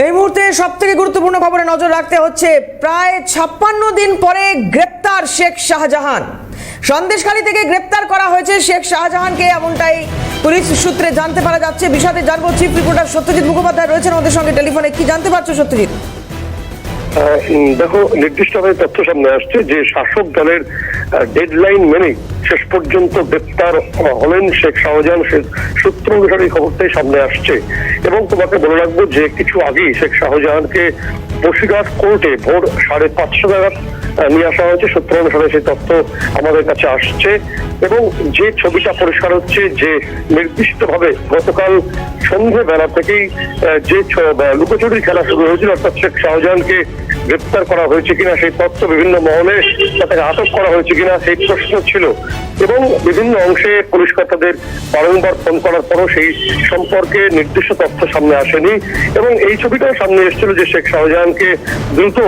এই মুহূর্তে সব থেকে গুরুত্বপূর্ণ খবরে নজর রাখতে হচ্ছে, প্রায় ছাপ্পান্ন দিন পরে গ্রেপ্তার শেখ শাহজাহান। সন্দেশখালী থেকে গ্রেপ্তার করা হয়েছে শেখ শাহজাহানকে, এমনটাই পুলিশ সূত্রে জানতে পারা যাচ্ছে। বিষয়টি জানব চিফ রিপোর্টার সত্যজিৎ মুখোপাধ্যায় রয়েছেন আমাদের সঙ্গে টেলিফোনে। কি জানতে পারছ সত্যজিৎ? দেখো, নির্দিষ্টভাবে তথ্য সামনে আসছে যে শাসক দলের ডেডলাইন মেনে শেষ পর্যন্ত গ্রেপ্তার হলেন শেখ শাহজাহান। সূত্র অনুসারে খবরটাই সামনে আসছে। এবং তোমাকে বলে রাখব যে কিছু আগেই শেখ শাহজাহানকে বসিরহাট কোর্টে ভোর সাড়ে পাঁচশো নাগাদ নিয়ে আসা হয়েছে। সূত্র অনুসারে সেই তথ্য আমাদের কাছে আসছে। এবং যে ছবিটা পরিষ্কার হচ্ছে, যে নির্দিষ্টভাবে গতকাল সন্ধে বেলা থেকেই যে ছ- বা লুকোচুরি খেলা শুরু হয়েছিল, অর্থাৎ শেখ শাহজাহানকে গ্রেপ্তার করা হয়েছে কিনা, সেই তথ্য বিভিন্ন মহলে তাকে আটক করা হয়েছে কিনা, সেই প্রশ্ন ছিল। এবং বিভিন্ন অংশে পুলিশ কর্তাদের বারংবার ফোন করার পরও সেই সম্পর্কে নির্দিষ্ট তথ্য সামনে আসেনি। এবং এই ছবিটাও সামনে এসেছিল যে শেখ শাহজাহানকে দ্রুত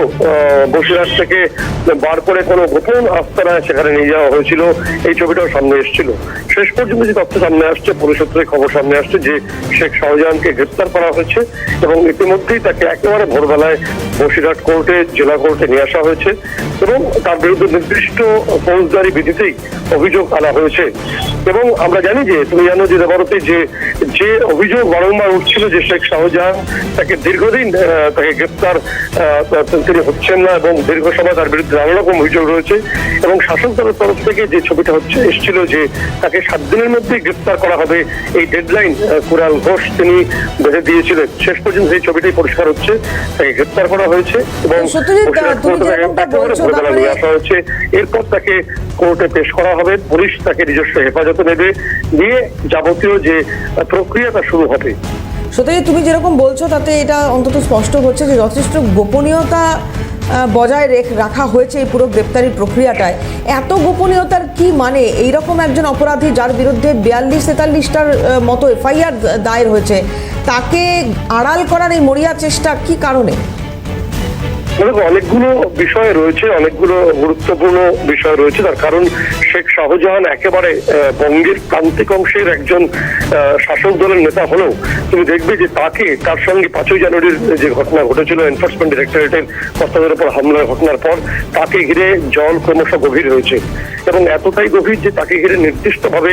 বসিরহাট থেকে বার করে কোনো গোপন আস্তানায় সেখানে নিয়ে যাওয়া হয়েছিল। এই ছবিটাও সামনে এসেছিল। শেষ পর্যন্ত যে তথ্য সামনে আসছে, পুলিশ সূত্রে খবর সামনে আসছে যে শেখ শাহজাহানকে গ্রেপ্তার করা হয়েছে এবং ইতিমধ্যেই তাকে একেবারে ভোরবেলায় বসিরহাট কোর্টে, জেলা কোর্টে নিয়ে আসা হয়েছে এবং তার বিরুদ্ধে নির্দিষ্ট ফৌজদারি বিধিতেই অভিযোগ আনা হয়েছে। এবং আমরা জানি যে, তুমি জানো যে দেবারতী, যে যে অভিযোগ বারংবার উঠছিল যে শেখ শাহজাহান তাকে দীর্ঘদিন তাকে গ্রেপ্তার তিনি হচ্ছেন না এবং দীর্ঘ সময় তার বিরুদ্ধে নানা রকম অভিযোগ রয়েছে এবং শাসক দলের তরফ থেকে যে ছবিটা হচ্ছে এসেছিল যে তাকে সাত দিনের মধ্যেই গ্রেপ্তার করা হবে। এই ডেডলাইন কুরাল ঘোষ তিনি বেঁধে দিয়েছিলেন। শেষ পর্যন্ত এই ছবিটাই পরিষ্কার হচ্ছে তাকে গ্রেপ্তার করা হয়েছে এবং নিয়ে আসা হয়েছে। এরপর তাকে কোর্টে পেশ করা হবে। পুলিশ তাকে নিজস্ব হেফাজতে নেবে। নিয়ে যাবতীয় যে প্রক্রিয়াটা শুরু হবে। সত্যজিৎ তুমি যেরকম বলছো তাতে এটা অন্তত স্পষ্ট হচ্ছে যে যথেষ্ট গোপনীয়তা বজায় রেখ- রাখা হয়েছে এই পুরো গ্রেপ্তারি প্রক্রিয়াটায়। এত গোপনীয়তার কি মানে? এইরকম একজন অপরাধী যার বিরুদ্ধে বিয়াল্লিশ তেতাল্লিশটার মতো এফআইআর দায়ের হয়েছে, তাকে আড়াল করার এই মরিয়া চেষ্টা কি কারণে? দেখো অনেকগুলো বিষয় রয়েছে, অনেকগুলো গুরুত্বপূর্ণ বিষয় রয়েছে। তার কারণ শেখ শাহজাহান একেবারে বঙ্গের প্রান্তিক অংশের একজন শাসক দলের নেতা হলেও তুমি দেখবে যে তাকে তার সঙ্গে পাঁচই জানুয়ারির যে ঘটনা ঘটেছিল এনফোর্সমেন্ট ডিরেক্টরেটের কর্তাদের উপর হামলার ঘটনার পর তাকে ঘিরে জল ক্রমশ গভীর হয়েছে। এবং এতটাই গভীর যে তাকে ঘিরে নির্দিষ্টভাবে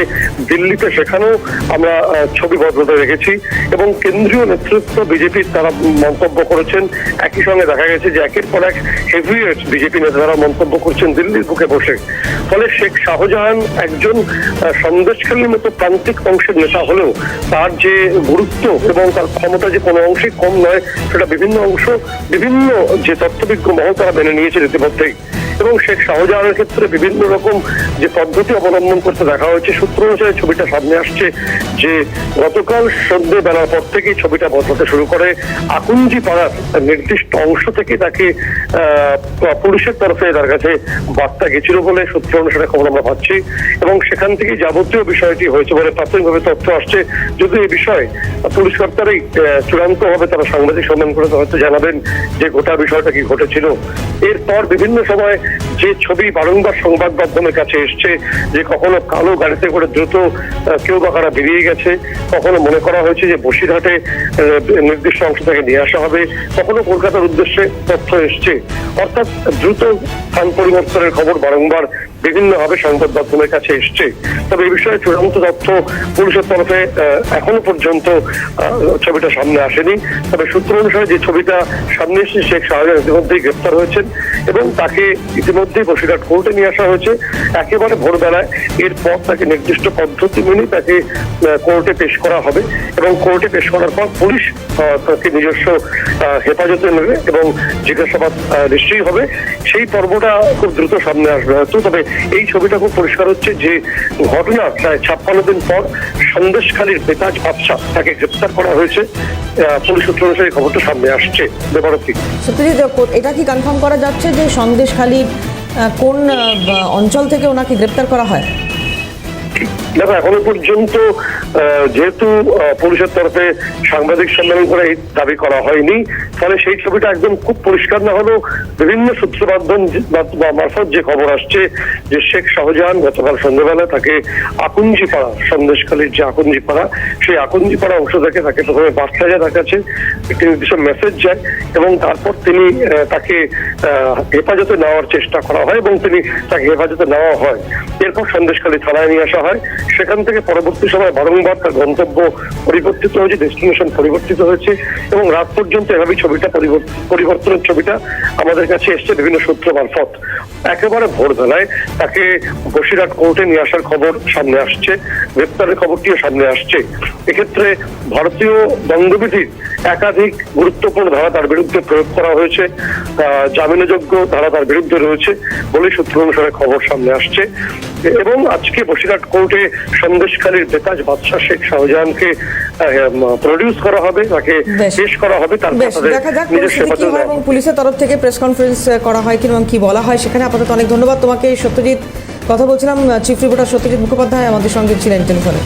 দিল্লিতে সেখানেও আমরা ছবি ভদ্রতা রেখেছি। এবং কেন্দ্রীয় নেতৃত্ব, বিজেপির তারা মন্তব্য করেছেন, একই সঙ্গে দেখা গেছে যে একের পর এক হেভিওয়েট বিজেপি নেতারা মন্তব্য করছেন দিল্লির বুকে বসে। ফলে শেখ শাহজাহান একজন সন্দেশখালীর মতো প্রান্তিক অংশের নেতা হলেও তার যে গুরুত্ব এবং তার ক্ষমতা যে কোনো অংশে কম নয়, সেটা বিভিন্ন অংশ, বিভিন্ন যে তথ্যবিজ্ঞ মহল তারা মেনে নিয়েছে ইতিমধ্যেই। এবং শেখ শাহজাহানের ক্ষেত্রে বিভিন্ন রকম যে পদ্ধতি অবলম্বন করতে দেখা হয়েছে, সূত্র অনুসারে ছবিটা সামনে আসছে যে গতকাল সন্ধ্যে বেলার পর থেকেই ছবিটা বদলাতে শুরু করে। আকুঞ্জি পাড়ার নির্দিষ্ট অংশ থেকে তাকে আহ, পুলিশের তরফে তার কাছে বার্তা গেছিল বলে সূত্র অনুসারে খবর আমরা পাচ্ছি এবং সেখান থেকে যাবতীয় বিষয়টি হয়েছে বলে প্রাথমিকভাবে তথ্য আসছে। যদি এই বিষয়ে পুলিশ কর্তারাই চূড়ান্ত হবে তারা সাংবাদিক সম্মেলন করে হয়তো জানাবেন যে গোটা বিষয়টা কি ঘটেছিল। এরপর বিভিন্ন সময় যে ছবি বারংবার সংবাদ মাধ্যমের কাছে এসছে যে কখনো কালো গাড়িতে করে দ্রুত কেউ বা কারা বেরিয়ে গেছে, কখনো মনে করা হয়েছে যে বসিরহাটে নির্দিষ্ট অংশ থেকে নিয়ে আসা হবে, কখনো কলকাতার উদ্দেশ্যে তথ্য এসছে। অর্থাৎ দ্রুত স্থান পরিবর্তনের খবর বারংবার বিভিন্নভাবে সংবাদ মাধ্যমের কাছে এসছে। তবে এই বিষয়ে চূড়ান্ত তথ্য পুলিশের তরফে এখনও পর্যন্ত ছবিটা সামনে আসেনি। তবে সূত্র অনুসারে যে ছবিটা সামনে এসেছে শেখ শাহজাহান ইতিমধ্যেই গ্রেপ্তার হয়েছেন এবং তাকে ইতিমধ্যেই বসিরহাট কোর্টে নিয়ে আসা হয়েছে। একেবারে ভোরবেলায় এরপর তাকে নির্দিষ্ট পদ্ধতি মেনে তাকে কোর্টে পেশ করা হবে এবং কোর্টে পেশ করার পর পুলিশ তাকে নিজস্ব হেফাজতে নেবে এবং জিজ্ঞাসাবাদ নিশ্চয়ই হবে। সেই পর্বটা খুব দ্রুত সামনে আসবে হয়তো, তবে এই ছবিটা খুব পরিষ্কার হচ্ছে যে ঘটনা প্রায় ছাপ্পান্ন দিন পর সন্দেশখালীর বেতাজ বাদশাহ তাকে গ্রেপ্তার করা হয়েছে। পুলিশ সূত্র অনুসারে খবরটা সামনে আসছে। দেবারতী। সত্যজিৎ এটা কি কনফার্ম করা যাচ্ছে যে সন্দেশখালীর কোন অঞ্চল থেকে ওনাকে গ্রেপ্তার করা হয়? দেখো, এখনও পর্যন্ত যেহেতু পুলিশের তরফে সাংবাদিক সম্মেলন করে দাবি করা হয়নি, ফলে সেই ছবিটা একদম খুব পরিষ্কার না হলেও বিভিন্ন সূত্র মাধ্যম মারফত যে খবর আসছে, যে শেখ শাহজাহান গতকাল সন্ধ্যাবেলা তাকে আকুঞ্জিপাড়া সন্দেশখালীর যে আকুঞ্জিপাড়া সেই আকুঞ্জিপাড়া অংশ থেকে তাকে প্রথমে বার্তা যায়, তার কাছে একটি নির্দিষ্ট মেসেজ যায় এবং তারপর তিনি তাকে হেফাজতে নেওয়ার চেষ্টা করা হয় এবং তিনি তাকে হেফাজতে নেওয়া হয়। এরপর সন্দেশখালী থানায় নিয়ে আসা হয়। সেখান থেকে পরবর্তী সময় বারংবার তার গন্তব্য পরিবর্তিত হয়েছে ডেস্টিনেশন পরিবর্তিত হয়েছে এবং রাত পর্যন্ত এভাবেই ছবিটা পরিবর্তনের ছবিটা আমাদের কাছে এসছে বিভিন্ন সূত্র মারফত। একেবারে ভোরবেলায় তাকে বসিরহাট কোর্টে নিয়ে আসার খবর সামনে আসছে, গ্রেপ্তারের খবরটিও সামনে আসছে। এক্ষেত্রে ভারতীয় দণ্ডবিধির একাধিক গুরুত্বপূর্ণ ধারা তার বিরুদ্ধে প্রয়োগ করা হয়েছে। জামিনযোগ্য ধারা তার বিরুদ্ধে রয়েছে বলে সূত্র অনুসারে খবর সামনে আসছে। এবং আজকে বসিরহাট কোর্টে সন্দেশখালীর বেতাজ বাদশাহ শেখ শাহজাহানকে প্রডিউস করা হবে তাকে। পেশ করা হবে তার এবং পুলিশের তরফ থেকে প্রেস কনফারেন্স করা হয় কি এবং কি বলা হয় সেখানে আপাতত অনেক ধন্যবাদ। তোমাকে সত্যজিৎ কথা বলছিলাম চিফ রিপোর্টার সত্যজিৎ মুখোপাধ্যায় আমাদের সঙ্গে ছিলেন টেলিফোনে।